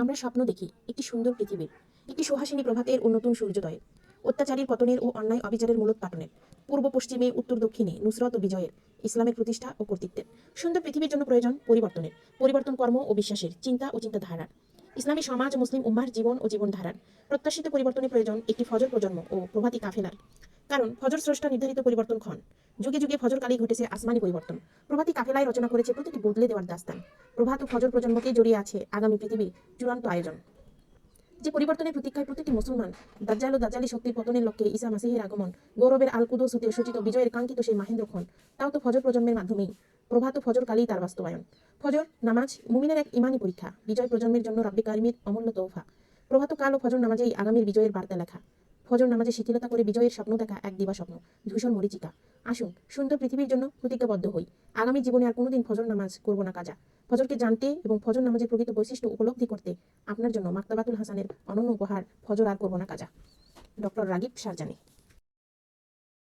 আমরা স্বপ্ন দেখি, একটি সুন্দর পৃথিবীর একটি সুহাসিনী প্রভাতের ও নতুন সূর্যোদয়ের, অত্যাচারীর পতনের ও অন্যায় অবিচারের মূলোৎপাটনের পূর্ব, পশ্চিমে, উত্তর, দক্ষিণে, নুসরত ও বিজয়ের, ইসলামের প্রতিষ্ঠা ও কর্তৃত্বের। সুন্দর পৃথিবীর জন্য প্রয়োজন পরিবর্তনের, পরিবর্তন কর্ম ও বিশ্বাসের, চিন্তা ও চিন্তাধারার। ইসলামী সমাজ মুসলিম উম্মার জীবন ও জীবনধারার, প্রত্যাশিত পরিবর্তনের প্রয়োজন একটি ফজর প্রজন্ম ও প্রভাতী কাফেলার। কারণ ফজর স্রষ্টা নির্ধারিত পরিবর্তন ক্ষণ। যুগে যুগে ফজর কালেই ঘটেছে আসমানি পরিবর্তন। প্রভাতী কাফেলায় রচনা করেছে প্রতিটি বদলে দেওয়ার দাস্তান। প্রভাত ও ফজর প্রজন্মকে জড়িয়ে আছে আগামী পৃথিবীর চূড়ান্ত আয়োজন। যে পরিবর্তনের প্রতীক্ষায় প্রতিটি মুসলমান দাজ্জাল ও দাজ্জালি শক্তির পতনের লক্ষ্যে ঈসা মাসিহের আগমন, গৌরবের আলকুদোস হতে সূচিত বিজয়ের কাঙ্ক্ষিত সেই মাহেন্দ্রক্ষণ তাও তো ফজর প্রজন্মের মাধ্যমেই। প্রভাত ফজর কালেই তার বাস্তবায়ন। ফজর, নামাজ, মুমিনের এক ইমানি পরীক্ষা, বিজয় প্রজন্মের জন্য রাব্বি কারিমের অমূল্য তৌফা প্রভাত কাল ও ফজর নামাজেই আগামীর বিজয়ের বার্তা লেখা। ফজর নামাজে শিথিলতা করে বিজয়ের স্বপ্ন দেখা এক দিবা স্বপ্ন ধূসর মরিচিকা। আসুন, সুন্দর পৃথিবীর জন্য প্রতিজ্ঞাবদ্ধ হই। আগামী জীবনে আর কোনোদিন ফজর নামাজ করব না কাজা। ফজরকে জানতে এবং ফজর নামাজের প্রকৃত বৈশিষ্ট্য উপলব্ধি করতে আপনার জন্য মাক্তাবাতুল হাসানের অনন্য উপহার ফজর আর করব না কাজা। Doctor Raghib Sirjani.